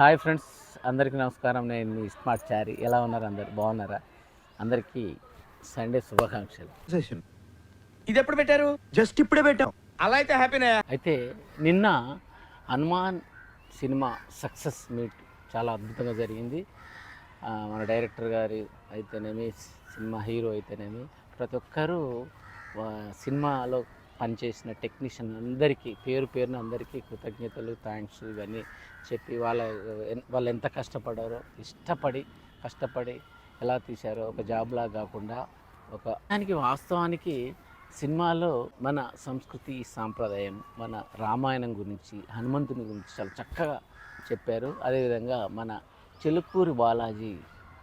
Hi friends అందరికీ నమస్కారం. నేను మీ స్మార్ట్ చారి. ఎలా ఉన్నారు అందరు? బాగున్నారా? అందరికీ సండే శుభాకాంక్షలు. ఇది ఎప్పుడు పెట్టారు? జస్ట్ ఇప్పుడే పెట్టాం. అలా అయితే హ్యాపీనే అయితే నిన్న హనుమాన్ సినిమా సక్సెస్ మీట్ చాలా అద్భుతంగా జరిగింది. మన డైరెక్టర్ గారు అయితేనేమి సినిమా హీరో అయితేనేమి ప్రతి ఒక్కరూ సినిమాలో పనిచేసిన టెక్నీషియన్ అందరికీ పేరు పేరున అందరికీ కృతజ్ఞతలు థ్యాంక్స్ ఇవన్నీ చెప్పి వాళ్ళ వాళ్ళు ఎంత కష్టపడారో ఇష్టపడి కష్టపడి ఎలా తీశారో ఒక జాబ్లా కాకుండా ఒక దానికి వాస్తవానికి సినిమాలో మన సంస్కృతి సాంప్రదాయం మన రామాయణం గురించి హనుమంతుని గురించి చాలా చక్కగా చెప్పారు. అదేవిధంగా మన చెలుకూరి బాలాజీ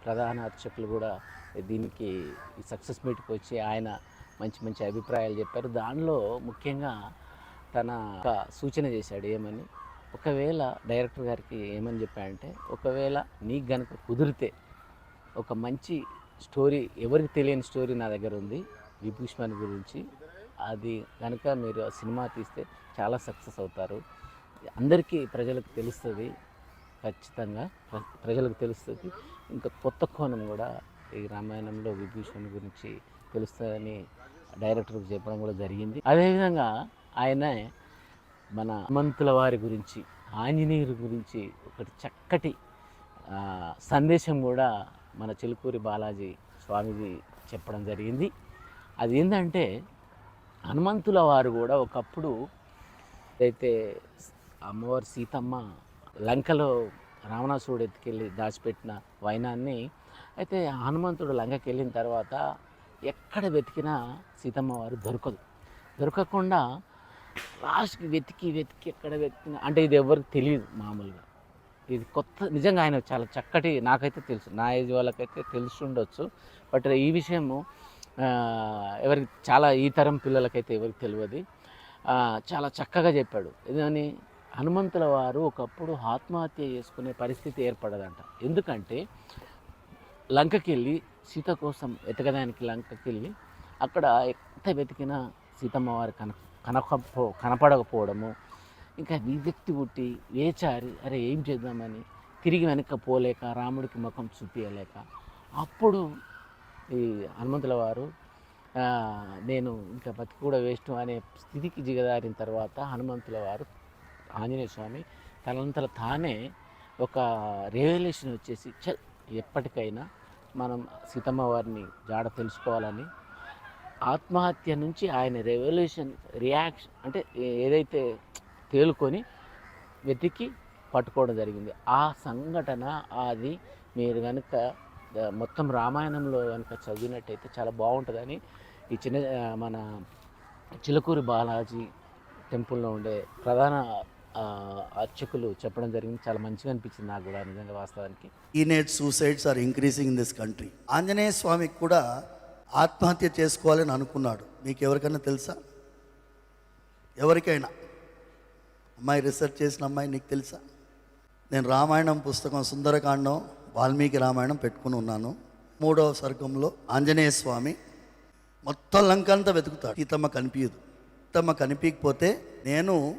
ప్రధాన అర్చకులు కూడా దీనికి ఈ సక్సెస్ మీట్కి వచ్చి ఆయన మంచి మంచి అభిప్రాయాలు చెప్పారు. దానిలో ముఖ్యంగా తన ఒక సూచన చేశాడు ఏమని ఒకవేళ డైరెక్టర్ గారికి ఏమని చెప్పాడంటే ఒకవేళ నీకు గనక కుదిరితే ఒక మంచి స్టోరీ ఎవరికి తెలియని స్టోరీ నా దగ్గర ఉంది విభూష్మణ్ గురించి అది కనుక మీరు ఆ సినిమా తీస్తే చాలా సక్సెస్ అవుతారు. అందరికీ ప్రజలకు తెలుస్తుంది ఖచ్చితంగా ప్రజలకు తెలుస్తుంది. ఇంకా కొత్త కోణం కూడా ఈ రామాయణంలో విభూషణ్ గురించి తెలుస్తుందని డైరెక్టర్కి చెప్పడం కూడా జరిగింది. అదేవిధంగా ఆయన మన హనుమంతుల వారి గురించి ఆంజనేయుడి గురించి ఒకటి చక్కటి సందేశం కూడా మన చిలుకూరి బాలాజీ స్వామిజీ చెప్పడం జరిగింది. అది ఏంటంటే హనుమంతుల వారు కూడా ఒకప్పుడు అయితే అమ్మవారు సీతమ్మ లంకలో రావణాసురుడు ఎత్తుకెళ్ళి దాచిపెట్టిన వైనాన్ని అయితే హనుమంతుడు లంకకి వెళ్ళిన తర్వాత ఎక్కడ వెతికినా సీతమ్మ వారు దొరకదు. దొరకకుండా లాస్ట్కి వెతికి వెతికి ఎక్కడ వెతికినా అంటే ఇది ఎవరికి తెలియదు మామూలుగా. ఇది కొత్త నిజంగా ఆయన చాలా చక్కటి నాకైతే తెలుసు నా ఏజ్ వాళ్ళకైతే తెలిసి ఉండొచ్చు బట్ ఈ విషయము ఎవరికి చాలా ఈ తరం పిల్లలకైతే ఎవరికి తెలియదు. చాలా చక్కగా చెప్పాడు. ఇదని హనుమంతుల వారు ఒకప్పుడు ఆత్మహత్య చేసుకునే పరిస్థితి ఏర్పడదంట. ఎందుకంటే లంకకి వెళ్ళి సీత కోసం వెతకడానికి లంకకి వెళ్ళి అక్కడ ఎంత వెతికినా సీతమ్మ వారు కన కనకపో కనపడకపోవడము. ఇంకా విరక్తి పుట్టి వేచారి అరే ఏం చేద్దామని? తిరిగి వెనక పోలేక రాముడికి ముఖం చూపించలేక అప్పుడు ఈ హనుమంతుల వారు నేను ఇంకా బతికి కూడా వేస్ట్ అనే స్థితికి దిగదారిన తర్వాత హనుమంతుల వారు ఆంజనేయ స్వామి తనంతల తానే ఒక రివల్యూషన్ వచ్చేసి ఎప్పటికైనా మనం సీతమ్మ వారిని జాడ తెలుసుకోవాలని ఆత్మహత్య నుంచి ఆయన రెవల్యూషన్ రియాక్షన్ అంటే ఏదైతే తేలుకొని వెతికి పట్టుకోవడం జరిగింది. ఆ సంఘటన అది మీరు కనుక మొత్తం రామాయణంలో కనుక చదివినట్టయితే చాలా బాగుంటుందని ఈ చిన్న మన చిలకూరి బాలాజీ టెంపుల్లో ఉండే ప్రధాన అర్చకులు చెప్పడం జరిగింది. చాలా మంచిగా అనిపించింది నాకు కూడా నిజంగా వాస్తవానికి. ఈ నేట్ suicides are increasing in this country Anjaneya స్వామికి కూడా ఆత్మహత్య చేసుకోవాలని అనుకున్నాడు. మీకు ఎవరికైనా తెలుసా? ఎవరికైనా? అమ్మాయి రీసెర్చ్ చేసిన అమ్మాయి నీకు తెలుసా? నేను రామాయణం పుస్తకం సుందరకాండం వాల్మీకి రామాయణం పెట్టుకుని ఉన్నాను. మూడవ సర్గంలో ఆంజనేయ స్వామి మొత్తం లంక అంతా వెతుకుతాడు. సీతమ్మ కనిపించదు. సీతమ్మ కనిపించకపోతే నేను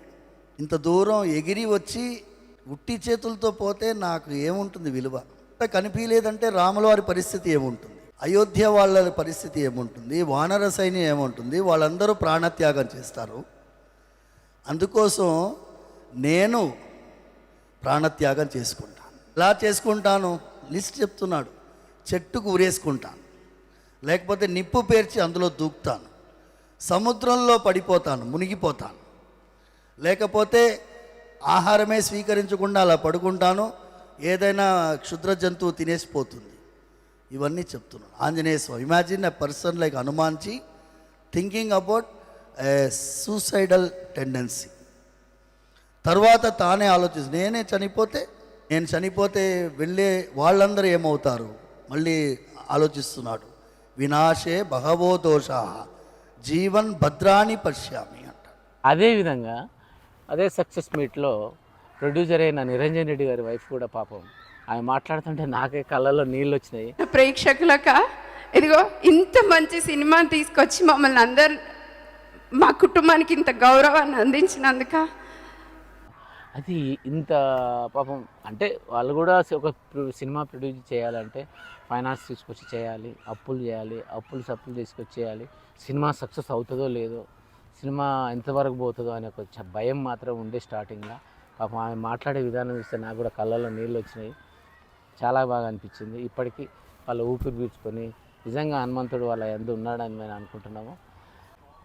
ఇంత దూరం ఎగిరి వచ్చి ఉట్టి చేతులతో పోతే నాకు ఏముంటుంది విలువ? కనిపించలేదంటే రాముల వారి పరిస్థితి ఏముంటుంది? అయోధ్య వాళ్ళ పరిస్థితి ఏముంటుంది? వానర సైన్యం ఏముంటుంది? వాళ్ళందరూ ప్రాణత్యాగం చేస్తారు. అందుకోసం నేను ప్రాణత్యాగం చేసుకుంటాను. ఎలా చేసుకుంటాను? లిస్ట్ చెప్తున్నాడు. చెట్టుకు ఉరేసుకుంటాను లేకపోతే నిప్పు పేర్చి అందులో దూకుతాను. సముద్రంలో పడిపోతాను మునిగిపోతాను. లేకపోతే ఆహారమే స్వీకరించకుండా అలా పడుకుంటాను ఏదైనా క్షుద్ర జంతువు తినేసిపోతుంది. ఇవన్నీ చెప్తున్నాను. Anjaneya Swami imagine a person like అనుమానించి thinking about a suicidal tendency. తర్వాత తానే ఆలోచిస్తుంది నేనే చనిపోతే నేను చనిపోతే వెళ్ళే వాళ్ళందరూ ఏమవుతారు? మళ్ళీ ఆలోచిస్తున్నాడు. వినాశే బహవో దోష జీవన్ భద్రాని పశ్యామి అంట అదేవిధంగా అదే సక్సెస్ మీట్లో ప్రొడ్యూసర్ అయిన నిరంజన్ రెడ్డి గారి వైఫ్ కూడా పాపం. ఆమె మాట్లాడుతుంటే నాకే కళ్ళలో నీళ్ళు వచ్చినాయి. ప్రేక్షకులక? ఇదిగో ఇంత మంచి సినిమాని తీసుకొచ్చి మమ్మల్ని అందరు మా కుటుంబానికి ఇంత గౌరవాన్ని అందించినందుక? అది ఇంత పాపం. అంటే వాళ్ళు కూడా ఒక సినిమా ప్రొడ్యూస్ చేయాలంటే ఫైనాన్స్ తీసుకొచ్చి చేయాలి అప్పులు చేయాలి అప్పులు సప్పులు తీసుకొచ్చి చేయాలి. సినిమా సక్సెస్ అవుతుందో లేదో సినిమా ఎంతవరకు పోతుందో అనే ఒక భయం మాత్రం ఉండే స్టార్టింగ్లో. పాపం ఆమె మాట్లాడే విధానం చూస్తే నాకు కూడా కళ్ళల్లో నీళ్ళు వచ్చినాయి. చాలా బాగా అనిపించింది. ఇప్పటికీ వాళ్ళ ఊపిరి పీల్చుకొని నిజంగా హనుమంతుడు వాళ్ళ ఎందు ఉన్నాడని మేము అనుకుంటున్నాము.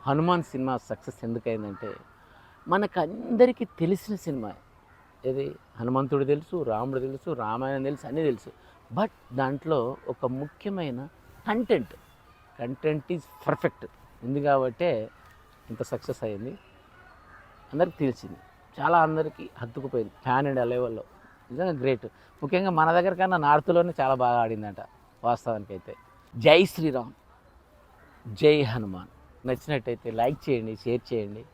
హనుమాన్ సినిమా సక్సెస్ ఎందుకైందంటే మనకు అందరికీ తెలిసిన సినిమా. ఇది హనుమంతుడు తెలుసు రాముడు తెలుసు రామాయణం తెలుసు అన్నీ తెలుసు. బట్ దాంట్లో ఒక ముఖ్యమైన కంటెంట్. Content is perfect. ఉంది కాబట్టే ఇంత సక్సెస్ అయింది. అందరికి తెలిసింది. చాలా అందరికీ హత్తుకుపోయింది. ఫ్యాన్ అండ్ లెవెల్లో. నిజంగా గ్రేట్. ముఖ్యంగా మన దగ్గర కన్నా నార్త్లోనే చాలా బాగా ఆడిందంట వాస్తవానికి అయితే జై శ్రీరామ్. జై హనుమాన్. నచ్చినట్టయితే లైక్ చేయండి షేర్ చేయండి.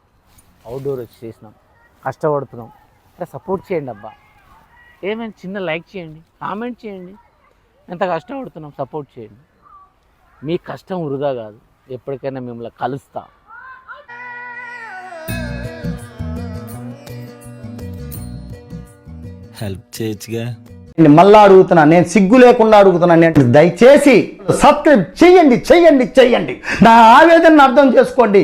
అవుట్డోర్ వచ్చి చేసినాం. కష్టపడుతున్నాం. అరే సపోర్ట్ చేయండి అబ్బా. ఏమైనా చిన్న లైక్ చేయండి కామెంట్ చేయండి. ఎంత కష్టపడుతున్నాం సపోర్ట్ చేయండి. మీ కష్టం వృధా కాదు. ఎప్పటికైనా మిమ్మల్ని కలుస్తా. హెల్ప్ చేయొచ్చుగా. నేను మళ్ళా అడుగుతున్నా నేను సిగ్గు లేకుండా అడుగుతున్నా నేను దయచేసి సబ్స్క్రైబ్ చెయ్యండి చెయ్యండి చెయ్యండి నా ఆవేదనను అర్థం చేసుకోండి.